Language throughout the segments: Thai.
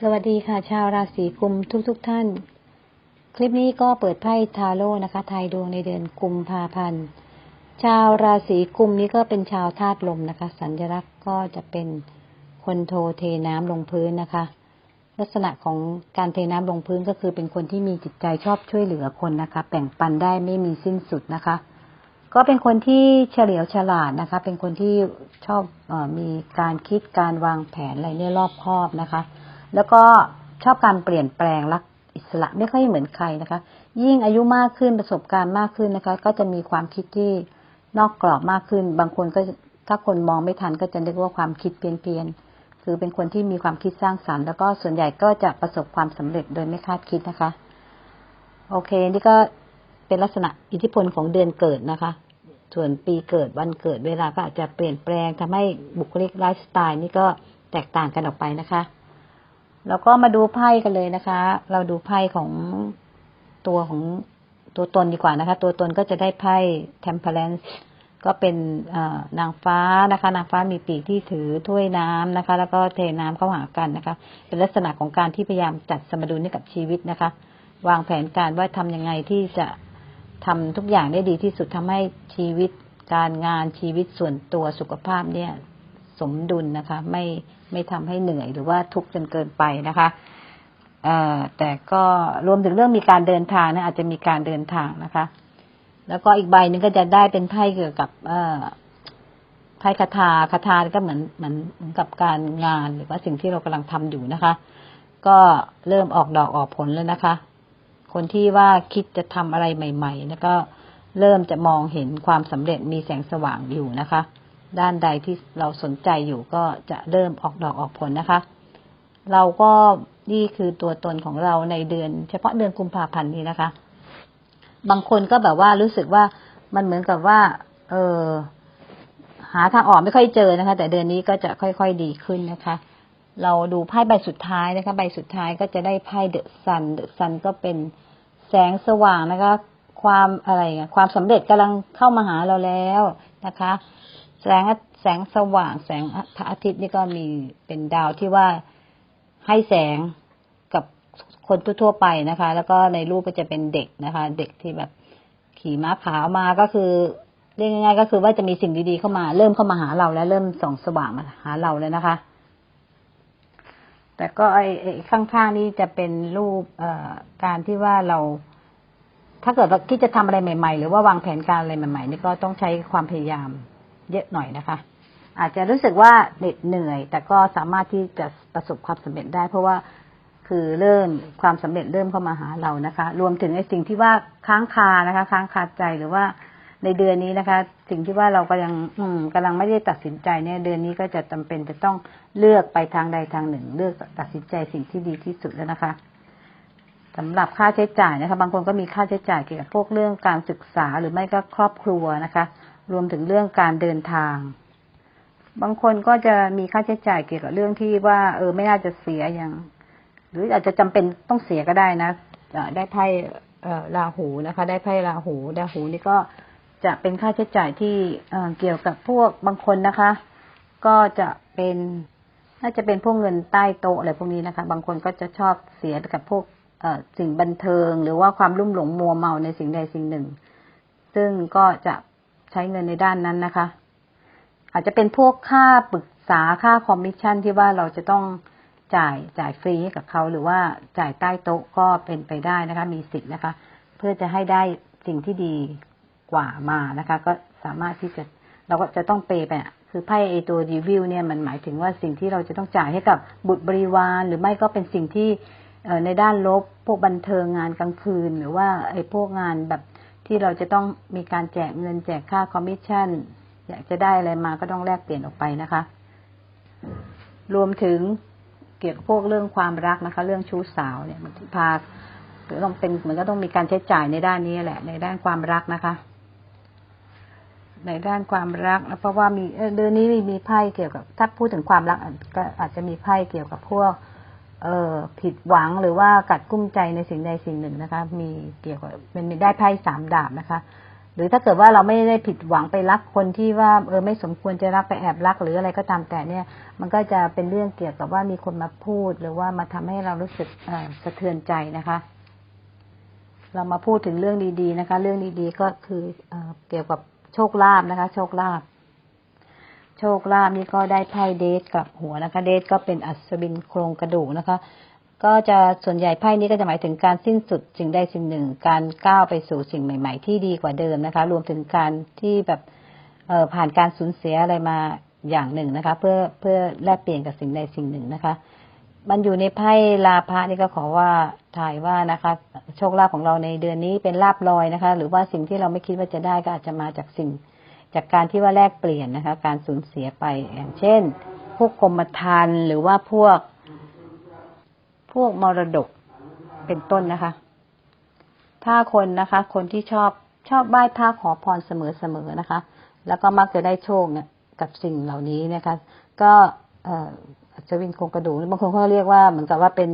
สวัสดีค่ะ ชาวราศีกุมทุกๆทท่าน คลิปนี้ก็เปิดไพ่ทาโร่นะคะ ทายดวงในเดือนกุมภาพันธ์ ชาวราศีกุมนี้ก็เป็นชาวธาตุลมนะคะ สัญลักษณ์ก็จะเป็นคนโทเทน้ำลงพื้นนะคะ ลักษณะของการเทน้ำลงพื้นก็คือเป็นคนที่มีจิตใจชอบช่วยเหลือคนนะคะแบ่งปันได้ไม่มีสิ้นสุดนะคะ ก็เป็นคนที่เฉลียวฉลาดนะคะ เป็นคนที่ชอบอมีการคิดการวางแผนอะไรเนี่ยรอบคอบนะคะ แล้วก็ชอบการเปลี่ยนแปลงรักอิสระไม่ค่อยเหมือนใครนะคะ ยิ่งอายุมากขึ้นประสบการณ์มากขึ้นนะคะ ก็จะมีความคิดที่นอกกรอบมากขึ้น บางคนก็ถ้าคนมองไม่ทันก็จะนึกว่าความคิดเพี้ยนๆคือเป็นคนที่มีความคิดสร้างสารรค์ แล้วก็ส่วนใหญ่ก็จะประสบความสำเร็จโดยไม่คาดคิดนะคะ โอเค นี่ก็เป็นลักษณะอิทธิพลของเดือนเกิดนะคะ ส่วนปีเกิดวันเกิดเวลาก็อาจจะเปลี่ยนแปลงทำให้บุคลิกไลฟ์สไตล์นี่ก็แตกต่างกันออกไปนะคะ แล้วก็มาดูไพ่กันเลยนะคะ เราดูไพ่ของตัวของตัวตนดีกว่านะคะ ตัวตนก็จะได้ไพ่ temperance ก็เป็นนางฟ้านะคะ นางฟ้ามีปีกที่ถือถ้วยน้ำนะคะ แล้วก็เทน้ำเข้าหากันนะคะ เป็นลักษณะของการที่พยายามจัดสมดุลให้กับชีวิตนะคะ วางแผนการว่าทำยังไงที่จะทำทุกอย่างได้ดีที่สุดทำให้ชีวิตการงานชีวิตส่วนตัวสุขภาพเนี่ย สมดุลนะคะ ไม่ ไม่ทำให้เหนื่อยหรือว่าทุกข์จนเกินไปนะคะแต่ก็รวมถึงเรื่องมีการเดินทางนะอาจจะมีการเดินทางนะคะ แล้วก็อีกใบหนึ่งก็จะได้เป็นไพ่เกี่ยวกับเอ่อไพ่คาถาคาถาก็เหมือนเหมือนกับการงานหรือว่าสิ่งที่เรากำลังทำอยู่นะคะ ก็เริ่มออกดอกออกผลแล้วนะคะ คนที่ว่าคิดจะทำอะไรใหม่ ๆ แล้วก็เริ่มจะมองเห็นความสำเร็จมีแสงสว่างอยู่นะคะ ด้านใดที่เราสนใจอยู่ก็จะเริ่มออกดอกออกผลนะคะ เราก็นี่คือตัวตนของเราในเดือน เฉพาะเดือนกุมภาพันธ์นี้นะคะ บางคนก็แบบว่ารู้สึกว่ามันเหมือนกับว่า เออหาทางออกไม่ค่อยเจอนะคะ แต่เดือนนี้ก็จะค่อยๆดีขึ้นนะคะ เราดูไพ่ใบสุดท้ายนะคะ ใบสุดท้ายก็จะได้ไพ่เดอะซันเดอะซันก็เป็นแสงสว่างนะคะ ความอะไรความสำเร็จกำลังเข้ามาหาเราแล้วนะคะ แสงแสงสว่างแสงพระอาทิตย์นี่ก็มีเป็นดาวที่ว่าให้แสงกับคนทั่วไปนะคะ แล้วก็ในรูปก็จะเป็นเด็กนะคะ เด็กที่แบบขี่ม้าขาวมาก็คือเรียกง่ายๆก็คือว่าจะมีสิ่งดีๆเข้ามา เริ่มเข้ามาหาเราแล้วเริ่มส่องสว่างมาหาเราแล้วนะคะ แต่ก็ไอ้ข้างๆนี่จะเป็นรูปเอ่อการที่ว่าเรา ถ้าเกิดว่าคิดจะทำอะไรใหม่ ๆ หรือว่าวางแผนการอะไรใหม่ๆนี่ก็ต้องใช้ความพยายาม เยอะหน่อยนะคะ อาจจะรู้สึกว่าเหน็ดเหนื่อย แต่ก็สามารถที่จะประสบความสำเร็จได้ เพราะว่าคือเริ่มความสำเร็จเริ่มเข้ามาหาเรานะคะ รวมถึงไอ้สิ่งที่ว่าค้างคานะคะ ค้างคาใจหรือว่าในเดือนนี้นะคะ สิ่งที่ว่าเราก็ยังอืมกำลังไม่ได้ตัดสินใจเนี่ย เดือนนี้ก็จะจำเป็นจะต้องเลือกไปทางใดทางหนึ่ง เลือกตัดสินใจสิ่งที่ดีที่สุดแล้วนะคะสำหรับค่าใช้จ่ายนะคะ บางคนก็มีค่าใช้จ่ายเกี่ยวกับพวกเรื่องการศึกษาหรือไม่ก็ครอบครัวนะคะ รวมถึงเรื่องการเดินทาง บางคนก็จะมีค่าใช้จ่ายเกี่ยวกับเรื่องที่ว่า เออไม่น่าจะเสียอย่าง หรืออาจจะจำเป็นต้องเสียก็ได้นะได้ไพ่ราหูนะคะ ได้ไพ่ราหูราหูนี่ก็จะเป็นค่าใช้จ่ายที่เกี่ยวกับพวกบางคนนะคะ ก็จะเป็นน่าจะเป็นพวกเงินใต้โต๊ะอะไรพวกนี้นะคะ บางคนก็จะชอบเสียกับพวกสิ่งบันเทิง หรือว่าความลุ่มหลงมัวเมาในสิ่งใดสิ่งหนึ่ง ซึ่งก็จะ ใช้เงินในด้านนั้นนะคะ อาจจะเป็นพวกค่าปรึกษาค่าคอมมิชชั่นที่ว่าเราจะต้องจ่ายจ่ายฟรีให้กับเขาหรือว่าจ่ายใต้โต๊ะก็เป็นไปได้นะคะ มีสิทธิ์นะคะ เพื่อจะให้ได้สิ่งที่ดีกว่ามานะคะ ก็สามารถที่จะเราก็จะต้องเปย์ไปคือไพ่ไอตัวรีวิวเนี่ยมันหมายถึงว่าสิ่งที่เราจะต้องจ่ายให้กับบุตรบริวาร หรือไม่ก็เป็นสิ่งที่ในด้านลบพวกบันเทิงงานกลางคืน หรือว่าไอ้พวกงานแบบ ที่เราจะต้องมีการแจกเงินแจกค่าคอมมิชชั่น อยากจะได้อะไรมาก็ต้องแลกเปลี่ยนออกไปนะคะ รวมถึงเกี่ยวกับพวกเรื่องความรักนะคะ เรื่องชู้สาวเนี่ยมันพาหรือต้องเป็นมันก็ต้องมีการใช้จ่ายในด้านนี้แหละ ในด้านความรักนะคะ ในด้านความรักเพราะว่ามีเดือนนี้มีไพ่เกี่ยวกับ ถ้าพูดถึงความรักก็อาจจะมีไพ่เกี่ยวกับพวก เออผิดหวังหรือว่ากัดกุ้มใจในสิ่งใดสิ่งหนึ่งนะคะ มีเกี่ยวกับมันได้ไพ่สามดาบนะคะ หรือถ้าเกิดว่าเราไม่ได้ผิดหวังไปรักคนที่ว่าเออไม่สมควรจะรักไปแอบรัก หรืออะไรก็ตามแต่เนี่ย มันก็จะเป็นเรื่องเกี่ยวกับว่ามีคนมาพูด หรือว่ามาทำให้เรารู้สึกสะเทือนใจนะคะ เรามาพูดถึงเรื่องดีๆนะคะ เรื่องดีๆก็คือเออเกี่ยวกับโชคลาภนะคะ โชคลาภ ชคลาภนี่ก็ได้ไพ่เดทกับหัวนะคะ เดทก็เป็นอัศวินโครงกระดูกนะคะ ก็จะส่วนใหญ่ไพ่นี้ก็จะหมายถึงการสิ้นสุดสิ่งใดสิ่งหนึ่ง การก้าวไปสู่สิ่งใหม่ ๆ ที่ดีกว่าเดิมนะคะ รวมถึงการที่แบบเออผ่านการสูญเสียอะไรมาอย่างหนึ่งนะคะ เพื่อเพื่อแลกเปลี่ยนกับสิ่งใดสิ่งหนึ่งนะคะ มันอยู่ในไพ่ลาภะนี่ก็ขอว่าถ่ายว่านะคะ โชคลาภของเราในเดือนนี้เป็นลาบลอยนะคะ หรือว่าสิ่งที่เราไม่คิดว่าจะได้ก็อาจจะมาจากสิ่ง จากการที่ว่าแลกเปลี่ยนนะคะ การสูญเสียไปอย่างเช่น พวกกรมธรรม์หรือว่าพวก พวกมรดกเป็นต้นนะคะ ถ้าคนนะคะ คนที่ชอบชอบไหว้พระขอพรเสมอๆนะคะ แล้วก็มักจะได้โชคเนี่ยกับสิ่งเหล่านี้นะคะ ก็เอ่ออัศวินโครงกระดูกบางคนเขาเรียกว่าเหมือนกับว่าเป็น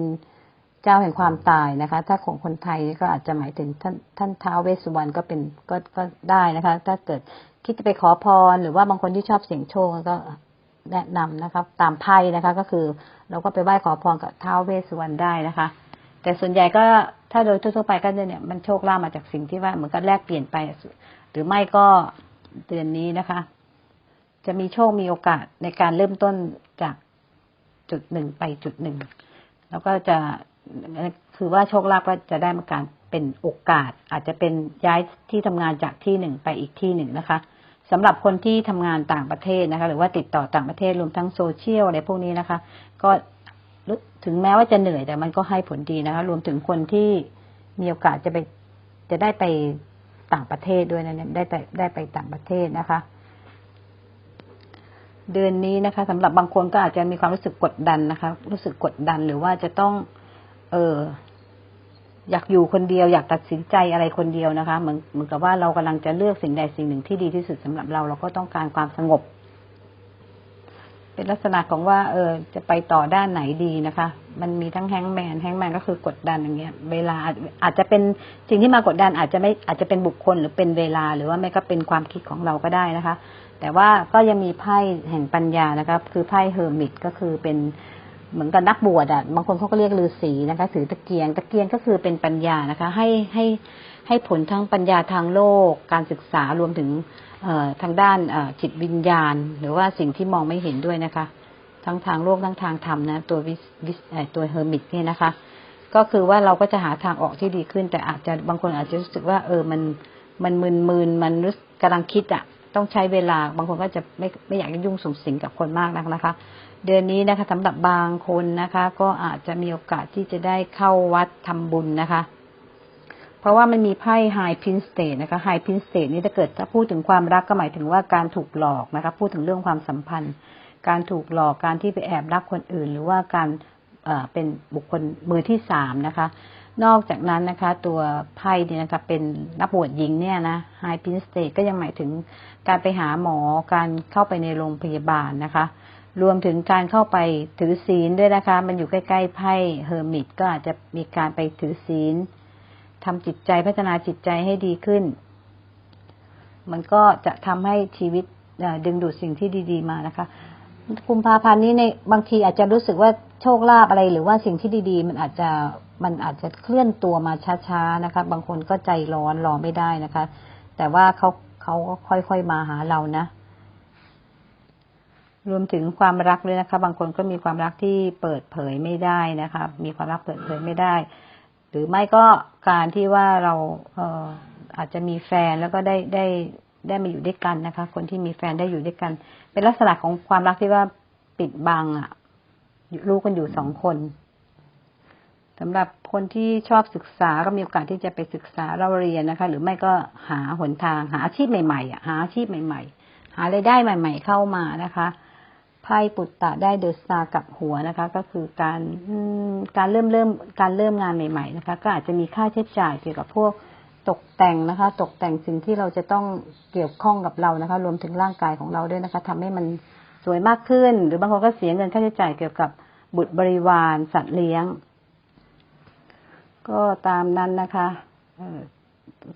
เจ้าแห่งความตายนะคะ ถ้าของคนไทยก็อาจจะหมายถึงท่านท่านท้าวเวสสุวรรณก็เป็นก็ก็ได้นะคะ ถ้าเกิดคิดจะไปขอพร หรือว่าบางคนที่ชอบเสี่ยงโชคก็แนะนำนะครับตามไพ่นะคะ ก็คือเราก็ไปไหว้ขอพรกับท้าวเวสสุวรรณได้นะคะ แต่ส่วนใหญ่ก็ถ้าโดยทั่วๆไปก็เนี่ยมันโชคลาภมาจากสิ่งที่ว่าเหมือนกับแลกเปลี่ยนไป หรือไม่ก็เดือนนี้นะคะ จะมีโชคมีโอกาสในการเริ่มต้นจากจุดหนึ่งไปจุดหนึ่งแล้วก็จะ คือว่าโชคลาภก็จะได้มาการเป็นโอกาส อาจจะเป็นย้ายที่ทำงานจากที่หนึ่งไปอีกที่หนึ่งนะคะสำหรับคนที่ทำงานต่างประเทศนะคะ หรือว่าติดต่อต่างประเทศรวมทั้งโซเชียลอะไรพวกนี้นะคะ ก็ถึงแม้ว่าจะเหนื่อยแต่มันก็ให้ผลดีนะคะ รวมถึงคนที่มีโอกาสจะไปจะได้ไปต่างประเทศด้วยนะเนี่ยได้ไปได้ไปต่างประเทศนะคะ เดือนนี้นะคะสำหรับบางคนก็อาจจะมีความรู้สึกกดดันนะคะ รู้สึกกดดันหรือว่าจะต้อง เออ อยากอยู่คนเดียว อยากตัดสินใจอะไรคนเดียวนะคะ เหมือนเหมือนกับว่าเรากำลังจะเลือกสิ่งใดสิ่งหนึ่งที่ดีที่สุดสำหรับเรา เราก็ต้องการความสงบ เป็นลักษณะของว่า เออ จะไปต่อด้านไหนดีนะคะ มันมีทั้งแฮงแมนแฮงแมนก็คือกดดันอย่างเงี้ย เวลาอาจอาจจะเป็นสิ่งที่มากดดัน อาจจะไม่อาจจะเป็นบุคคลหรือเป็นเวลา หรือว่าไม่ก็เป็นความคิดของเราก็ได้นะคะ แต่ว่าก็ยังมีไพ่แห่งปัญญานะคะ คือไพ่เฮอร์มิตก็คือเป็น เหมือนกับนักบวชอะบางคนเขาก็เรียกฤาษีนะคะถือตะเกียง ตะเกียงก็คือเป็นปัญญานะคะ ให้ให้ให้ผลทั้งปัญญาทางโลก การศึกษารวมถึงเอ่อทางด้านเอ่อจิตวิญญาณ หรือว่าสิ่งที่มองไม่เห็นด้วยนะคะ ทั้งทางโลกทั้งทางธรรมนะตัววิวิสเอ่อตัวเฮอร์มิตเนี่ยนะคะ ก็คือว่าเราก็จะหาทางออกที่ดีขึ้น แต่อาจจะบางคนอาจจะรู้สึกว่า เออมันมันมึนมึนมันรู้กกำลังคิดอะ ต้องใช้เวลา บางคนก็จะไม่ไม่อยากยุ่งสุงสิงกับคนมากนักนะคะ เดือนนี้นะคะสำหรับบางคนนะคะ ก็อาจจะมีโอกาสที่จะได้เข้าวัดทำบุญนะคะ เพราะว่ามันมีไพ่ไฮพินสเต e นะคะไฮพินสเต e นี่ถ้าเกิดถ้าพูดถึงความรักก็หมายถึงว่าการถูกหลอกนะคะ พูดถึงเรื่องความสัมพันธ์ การถูกหลอกการที่ไปแอบรักคนอื่น หรือว่าการเอ่อเป็นบุคคลมือที่สามนะคะ นอกจากนั้นนะคะ ตัวไพ่เนี่ยนะคะเป็นนักบวชหญิงเนี่ยนะไฮพินสเต e ก็ยังหมายถึงการไปหาหมอการเข้าไปในโรงพยาบาลนะคะ รวมถึงการเข้าไปถือศีลด้วยนะคะ มันอยู่ใกล้ๆไพ่เฮอร์มิตก็อาจจะมีการไปถือศีลทำจิตใจพัฒนาจิตใจให้ดีขึ้น มันก็จะทำให้ชีวิตดึงดูดสิ่งที่ดี ๆ มานะคะกุมภาพันธ์นี้ในบางทีอาจจะรู้สึกว่าโชคลาภอะไรหรือว่าสิ่งที่ดี ๆ มันอาจจะ มันอาจจะเคลื่อนตัวมาช้าๆนะคะ บางคนก็ใจร้อนรอไม่ได้นะคะ แต่ว่าเขาเขาก็ค่อยๆมาหาเรานะ รวมถึงความรักเลยนะคะ บางคนก็มีความรักที่เปิดเผยไม่ได้นะคะ มีความรักเปิดเผยไม่ได้ หรือไม่ก็การที่ว่าเราเอออาจจะมีแฟนแล้วก็ได้ได้ได้มาอยู่ด้วยกันนะคะ คนที่มีแฟนได้อยู่ด้วยกัน เป็นลักษณะของความรักที่ว่าปิดบังอะรู้กันอยู่สองคน สำหรับคนที่ชอบศึกษาก็มีโอกาสที่จะไปศึกษาเราเรียนนะคะ หรือไม่ก็หาหนทาง หาอาชีพใหม่ๆอะหาอาชีพใหม่ ๆ หารายได้ใหม่ ๆ เข้ามานะคะไพ่ปุตตะได้เดอะสตาร์กับหัวนะคะ ก็คือการการเริ่มเริ่มการเริ่มงานใหม่ ๆ นะคะ ก็อาจจะมีค่าใช้จ่ายเกี่ยวกับพวกตกแต่งนะคะ ตกแต่งสิ่งที่เราจะต้องเกี่ยวข้องกับเรานะคะ รวมถึงร่างกายของเราด้วยนะคะทำให้มันสวยมากขึ้น หรือบางคนก็เสียเงินค่าใช้จ่ายเกี่ยวกับบุตรบริวารสัตว์เลี้ยง ก็ตามนั้นนะคะ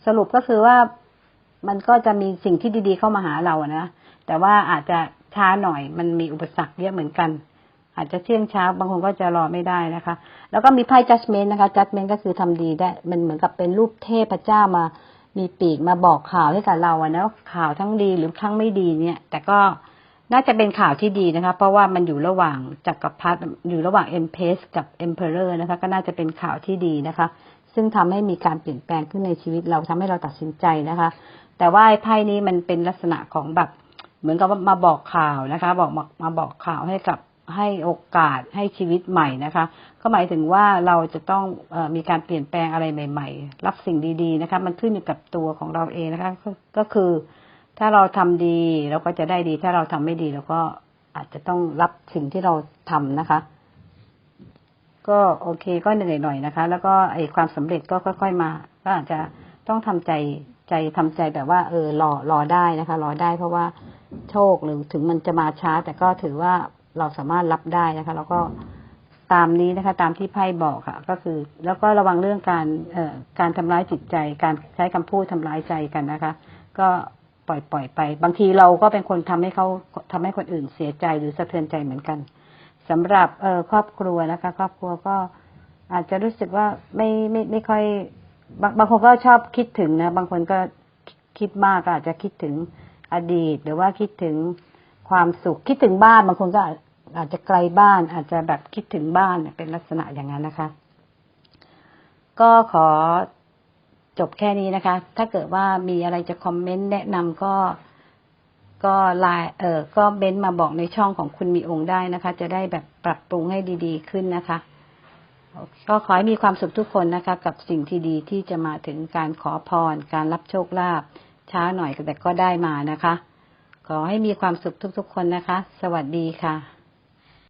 สรุปก็คือว่ามันก็จะมีสิ่งที่ดีๆเข้ามาหาเราอะนะแต่ว่าอาจจะช้าหน่อย มันมีอุปสรรคเยอะเหมือนกัน อาจจะเที่ยงเช้าบางคนก็จะรอไม่ได้นะคะ แล้วก็มีไพ่ judgment นะคะ judgment ก็คือทำดีได้ มันเหมือนกับเป็นรูปเทพเจ้ามา มีปีกมาบอกข่าวให้กับเราอะนะข่าวทั้งดีหรือทั้งไม่ดีเนี่ย แต่ก็ น่าจะเป็นข่าวที่ดีนะคะ เพราะว่ามันอยู่ระหว่างจักรพรรดิอยู่ระหว่าง Empress กับ Emperor นะคะ ก็น่าจะเป็นข่าวที่ดีนะคะ ซึ่งทำให้มีการเปลี่ยนแปลงขึ้นในชีวิตเราทำให้เราตัดสินใจนะคะ แต่ว่าไอ้ไพ่นี้มันเป็นลักษณะของแบบเหมือนกับว่ามาบอกข่าวนะคะ บอกมามาบอกข่าวให้กับให้โอกาสให้ชีวิตใหม่นะคะ ก็หมายถึงว่าเราจะต้องอมีการเปลี่ยนแปลงอะไรใหม่ ๆ รับสิ่งดี ๆ นะคะ มันขึ้นอยู่กับตัวของเราเองนะคะ ก็คือ ถ้าเราทำดีเราก็จะได้ดี ถ้าเราทำไม่ดีเราก็อาจจะต้องรับสิ่งที่เราทำนะคะ ก็โอเคก็เหนื่อยหน่อยนะคะ แล้วก็ไอความสำเร็จก็ค่อย ๆ มา ก็อาจจะต้องทำใจใจทำใจแบบว่า เออรอรอได้นะคะ รอได้เพราะว่าโชคหรือถึงมันจะมาช้า แต่ก็ถือว่าเราสามารถรับได้นะคะ แล้วก็ตามนี้นะคะ ตามที่ไพ่บอกค่ะ ก็คือ แล้วก็ระวังเรื่องการเอ่อการทำร้ายจิตใจ การใช้คำพูดทำร้ายใจกันนะคะ ก็ ปล่อยปล่อยไป บางทีเราก็เป็นคนทำให้เขาทำให้คนอื่นเสียใจหรือสะเทือนใจเหมือนกันสำหรับเออครอบครัวนะคะ ครอบครัวก็อาจจะรู้สึกว่าไม่ไม่ไม่ค่อย บางบางคนก็ชอบคิดถึงนะ บางคนก็คิดมากก็อาจจะคิดถึงอดีต หรือว่าคิดถึงความสุขคิดถึงบ้าน บางคนก็อาจจะไกลบ้าน อาจจะแบบคิดถึงบ้านเป็นลักษณะอย่างนั้นนะคะ ก็ขอ จบแค่นี้นะคะ ถ้าเกิดว่ามีอะไรจะคอมเมนต์แนะนำก็ก็ไลน์เออก็เบนมาบอกในช่องของคุณมีองค์ได้นะคะ จะได้แบบปรับปรุงให้ดี ๆ ขึ้นนะคะ ก็ขอให้มีความสุขทุกคนนะคะ กับสิ่งที่ดีที่จะมาถึงการขอพร การรับโชคลาภช้าหน่อยแต่ก็ได้มานะคะ ขอให้มีความสุขทุกๆคนนะคะ สวัสดีค่ะ